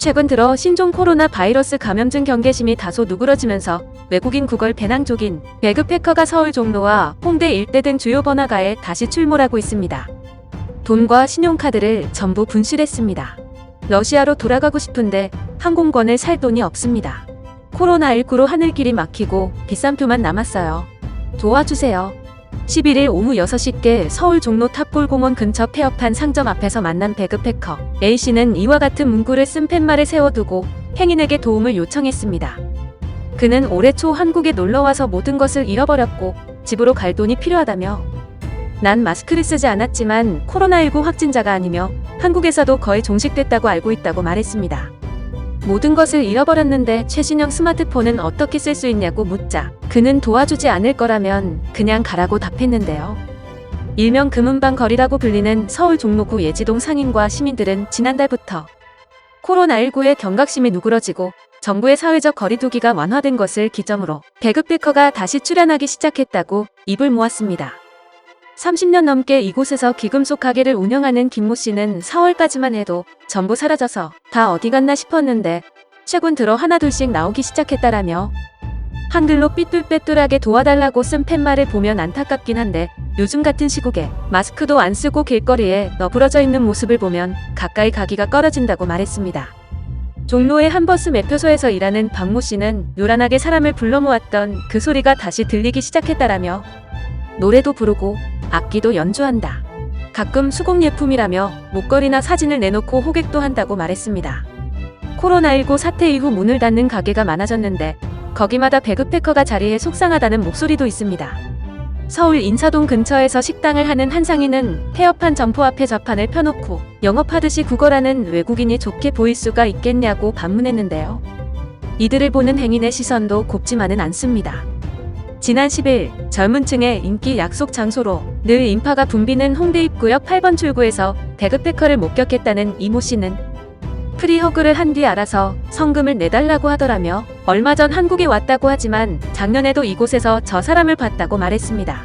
최근 들어 신종 코로나 바이러스 감염증 경계심이 다소 누그러지면서 외국인 구걸 배낭족인 배그패커가 서울 종로와 홍대 일대 등 주요 번화가에 다시 출몰하고 있습니다. 돈과 신용카드를 전부 분실했습니다. 러시아로 돌아가고 싶은데 항공권을 살 돈이 없습니다. 코로나19로 하늘길이 막히고 비싼 표만 남았어요. 도와주세요. 11일 오후 6시께 서울 종로 탑골공원 근처 폐업한 상점 앞에서 만난 배그패커 A씨는 이와 같은 문구를 쓴 팻말을 세워두고 행인에게 도움을 요청했습니다. 그는 올해 초 한국에 놀러와서 모든 것을 잃어버렸고 집으로 갈 돈이 필요하다며 난 마스크를 쓰지 않았지만 코로나19 확진자가 아니며 한국에서도 거의 종식됐다고 알고 있다고 말했습니다. 모든 것을 잃어버렸는데 최신형 스마트폰은 어떻게 쓸 수 있냐고 묻자 그는 도와주지 않을 거라면 그냥 가라고 답했는데요. 일명 금은방 거리라고 불리는 서울 종로구 예지동 상인과 시민들은 지난달부터 코로나19의 경각심이 누그러지고 정부의 사회적 거리두기가 완화된 것을 기점으로 배급패커가 다시 출연하기 시작했다고 입을 모았습니다. 30년 넘게 이곳에서 기금속 가게를 운영하는 김모 씨는 4월까지만 해도 전부 사라져서 다 어디 갔나 싶었는데 최근 들어 하나둘씩 나오기 시작했다라며 한글로 삐뚤빼뚤하게 도와달라고 쓴 팻말을 보면 안타깝긴 한데 요즘 같은 시국에 마스크도 안 쓰고 길거리에 너부러져 있는 모습을 보면 가까이 가기가 꺼려진다고 말했습니다. 종로의 한 버스 매표소에서 일하는 박모 씨는 요란하게 사람을 불러 모았던 그 소리가 다시 들리기 시작했다라며 노래도 부르고 악기도 연주한다. 가끔 수공예품이라며 목걸이나 사진을 내놓고 호객도 한다고 말했습니다. 코로나19 사태 이후 문을 닫는 가게가 많아졌는데 거기마다 배급패커가 자리에 속상하다는 목소리도 있습니다. 서울 인사동 근처에서 식당을 하는 한 상인은 폐업한 점포 앞에 좌판을 펴놓고 영업하듯이 구걸하는 외국인이 좋게 보일 수가 있겠냐고 반문했는데요. 이들을 보는 행인의 시선도 곱지만은 않습니다. 지난 10일 젊은 층의 인기 약속 장소로 늘 인파가 붐비는 홍대 입구역 8번 출구에서 배급패커를 목격했다는 이모 씨는 프리허그를 한 뒤 알아서 성금을 내달라고 하더라며 얼마 전 한국에 왔다고 하지만 작년에도 이곳에서 저 사람을 봤다고 말했습니다.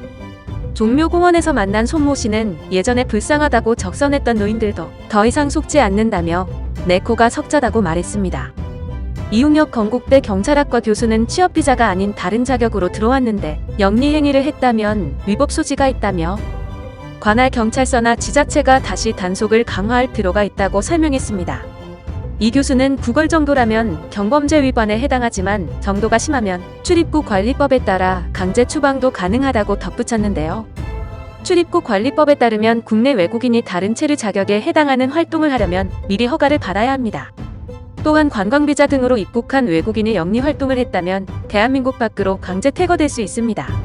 종묘공원에서 만난 손모 씨는 예전에 불쌍하다고 적선했던 노인들도 더 이상 속지 않는다며 내 코가 석자다고 말했습니다. 이용혁 건국대 경찰학과 교수는 취업 비자가 아닌 다른 자격으로 들어왔는데 영리 행위를 했다면 위법 소지가 있다며 관할 경찰서나 지자체가 다시 단속을 강화할 필요가 있다고 설명했습니다. 이 교수는 구걸 정도라면 경범죄 위반에 해당하지만 정도가 심하면 출입국 관리법에 따라 강제 추방도 가능하다고 덧붙였는데요. 출입국 관리법에 따르면 국내 외국인이 다른 체류 자격에 해당하는 활동을 하려면 미리 허가를 받아야 합니다. 또한 관광비자 등으로 입국한 외국인이 영리 활동을 했다면 대한민국 밖으로 강제 퇴거될 수 있습니다.